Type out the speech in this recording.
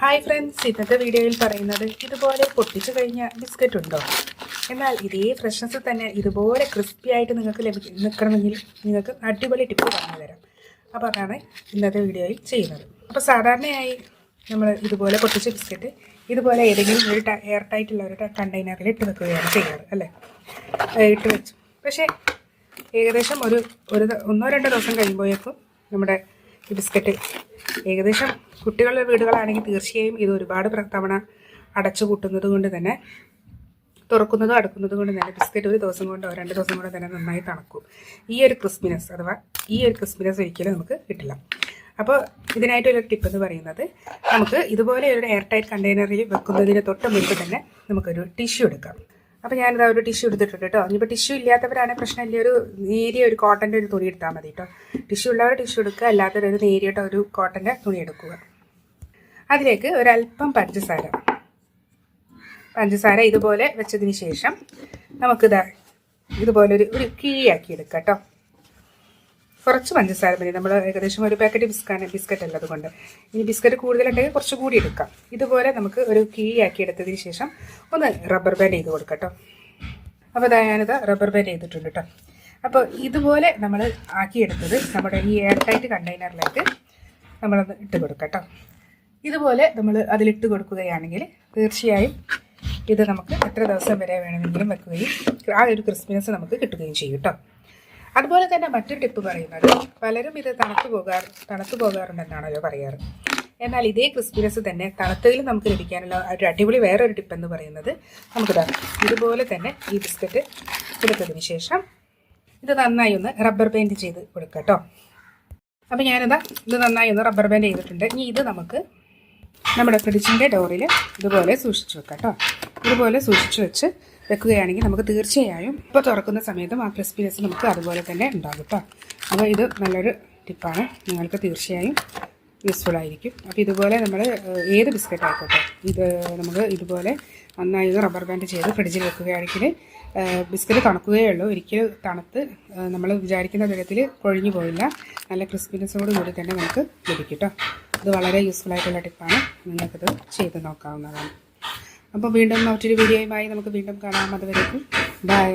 Hi friends ഇന്നത്തെ വീഡിയോയിൽ പറയുന്നത് ഇതുപോലെ പൊട്ടിച്ചു കഴിഞ്ഞ ബിസ്ക്കറ്റ് ഉണ്ടോ? എന്നാൽ ഇതേ ഫ്രഷ്നസ് തന്നെ ഇതുപോലെ ക്രിസ്പി ആയിട്ട് നിങ്ങൾക്ക് ലഭിക്കും നിൽക്കണമെങ്കിൽ നിങ്ങൾക്ക് അടിപൊളി ടിപ്പ് പറഞ്ഞു തരാം. അപ്പോൾ അതാണ് ഇന്നത്തെ വീഡിയോയിൽ ചെയ്യുന്നത്. അപ്പോൾ സാധാരണയായി നമ്മൾ ഇതുപോലെ പൊട്ടിച്ച ബിസ്ക്കറ്റ് ഇതുപോലെ ഏതെങ്കിലും ഒരു എയർ ടൈറ്റുള്ള ഒരു കണ്ടെയ്നറിൽ ഇട്ട് വെക്കുകയാണ് ചെയ്യാറ് അല്ലേ? ഇട്ട് വെച്ചു. പക്ഷേ ഏകദേശം ഒരു ഒരു ഒന്നോ രണ്ടോ ദിവസം കഴിയുമ്പോഴേക്കും നമ്മുടെ ബിസ്ക്കറ്റ് ഏകദേശം കുട്ടികളുടെ വീടുകളാണെങ്കിൽ തീർച്ചയായും ഇത് ഒരുപാട് പ്രതവണ അടച്ചു കൂട്ടുന്നത് കൊണ്ട് തന്നെ തുറക്കുന്നതും അടുക്കുന്നതും കൊണ്ട് തന്നെ ബിസ്ക്കറ്റ് ഒരു ദിവസം കൊണ്ടോ രണ്ട് ദിവസം കൊണ്ടോ തന്നെ നന്നായി തണുക്കും. ഈ ഒരു ക്രിസ്മിനസ് അഥവാ ഈ ഒരു ക്രിസ്മിനസ് ഒരിക്കലും നമുക്ക് കിട്ടില്ല. അപ്പോൾ ഇതിനായിട്ടൊരു ടിപ്പ് എന്ന് പറയുന്നത് നമുക്ക് ഇതുപോലെ ഒരു എയർ ടൈറ്റ് കണ്ടെയ്നറിൽ വെക്കുന്നതിന് തൊട്ട് മുൻപ് തന്നെ നമുക്കൊരു ടിഷ്യൂ എടുക്കാം. അപ്പോൾ ഞാനിത് ഒരു ടിഷ്യൂ എടുത്തിട്ടുണ്ട് കേട്ടോ. ഇനിയിപ്പോൾ ടിഷ്യൂ ഇല്ലാത്തവരാണ് പ്രശ്നമില്ല ഒരു നേരിയ ഒരു കോട്ടന്റെ ഒരു തുണി എടുത്താൽ മതി കേട്ടോ. ടിഷ്യൂ ഉള്ളവർ ടിഷ്യൂ എടുക്കുക അല്ലാത്തവർ ഒരു നേരിയ ഒരു കോട്ടന്റെ തുണി എടുക്കുക. അതിലേക്ക് ഒരല്പം പഞ്ചസാര. പഞ്ചസാര ഇതുപോലെ വെച്ചതിന് ശേഷം നമുക്കിത് ഇതുപോലെ ഒരു ഒരു കിഴിയാക്കി എടുക്കാം കേട്ടോ. കുറച്ച് പഞ്ചസാര മതി. നമ്മൾ ഏകദേശം ഒരു പാക്കറ്റ് ബിസ്ക്കാണ് ബിസ്ക്കറ്റ് അല്ല അതുകൊണ്ട്. ഇനി ബിസ്ക്കറ്റ് കൂടുതലുണ്ടെങ്കിൽ കുറച്ച് കൂടി എടുക്കാം. ഇതുപോലെ നമുക്ക് ഒരു കീ ആക്കി എടുത്തതിന് ശേഷം ഒന്ന് റബ്ബർ ബാൻഡ് ചെയ്ത് കൊടുക്കാം കേട്ടോ അപ്പോൾ ഇതാ ഞാനിത് റബ്ബർ ബാൻഡ് ചെയ്തിട്ടുണ്ട് കേട്ടോ അപ്പോൾ ഇതുപോലെ നമ്മൾ ആക്കിയെടുത്തത് നമ്മുടെ ഈ എയർ ടൈറ്റ് കണ്ടെയ്നറിലേക്ക് നമ്മളത് ഇട്ട് കൊടുക്കട്ടോ കേട്ടോ ഇതുപോലെ നമ്മൾ അതിലിട്ട് കൊടുക്കുകയാണെങ്കിൽ തീർച്ചയായും ഇത് നമുക്ക് എത്ര ദിവസം വരെ വേണമെങ്കിലും വെക്കുകയും ആ ഒരു ക്രിസ്മസ് നമുക്ക് കിട്ടുകയും ചെയ്യും കേട്ടോ അതുപോലെ തന്നെ മറ്റൊരു ടിപ്പ് പറയുന്നത് പലരും ഇത് തണുത്തു പോകാർ തണുത്തു പോകാറുണ്ടെന്നാണല്ലോ പറയാറ്. എന്നാൽ ഇതേ ക്രിസ്പിനെസ് തന്നെ തണുത്തതിൽ നമുക്ക് ലഭിക്കാനുള്ള ഒരു അടിപൊളി വേറൊരു ടിപ്പ് എന്ന് പറയുന്നത് നമുക്കിതാ ഇതുപോലെ തന്നെ ഈ ബിസ്ക്കറ്റ് കൊടുത്തതിന് ശേഷം ഇത് നന്നായി ഒന്ന് റബ്ബർ പെയിന്റ് ചെയ്ത് കൊടുക്കാം കേട്ടോ. അപ്പോൾ ഞാനിതാ ഇത് നന്നായി ഒന്ന് റബ്ബർ ബാൻഡ് ചെയ്തിട്ടുണ്ട്. ഇനി ഇത് നമുക്ക് നമ്മുടെ ഫ്രിഡ്ജിന്റെ ഡോറിൽ ഇതുപോലെ സൂക്ഷിച്ച് വെക്കാം കേട്ടോ. ഇതുപോലെ സൂക്ഷിച്ചു വെച്ച് വെക്കുകയാണെങ്കിൽ നമുക്ക് തീർച്ചയായും ഇപ്പോൾ തുറക്കുന്ന സമയത്തും ആ ക്രിസ്പിനെസ് നമുക്ക് അതുപോലെ തന്നെ ഉണ്ടാകും കേട്ടോ അപ്പോൾ ഇത് നല്ലൊരു ടിപ്പാണ് നിങ്ങൾക്ക് തീർച്ചയായും യൂസ്ഫുൾ ആയിരിക്കും. അപ്പോൾ ഇതുപോലെ നമ്മൾ ഏത് ബിസ്ക്കറ്റ് ആയിക്കോട്ടെ ഇത് നമുക്ക് ഇതുപോലെ നന്നായി ഇത് റബ്ബർ ബാൻഡ് ചെയ്ത് ഫ്രിഡ്ജിൽ വെക്കുകയാണെങ്കിൽ ബിസ്ക്കറ്റ് തണുക്കുകയേ ഉള്ളൂ. ഒരിക്കലും തണുത്ത് നമ്മൾ വിചാരിക്കുന്ന വിധത്തിൽ കൊഴിഞ്ഞു പോയില്ല നല്ല ക്രിസ്പിനെസ്സോട് കൂടി തന്നെ നമുക്ക് ലഭിക്കും കേട്ടോ ഇത് വളരെ യൂസ്ഫുൾ ആയിട്ടുള്ള ടിപ്പാണ് നിങ്ങൾക്കിത് ചെയ്ത് നോക്കാവുന്നതാണ്. അപ്പോൾ വീണ്ടും മറ്റൊരു വീഡിയോയുമായി നമുക്ക് വീണ്ടും കാണാം. അതുവരേക്കും. ബൈ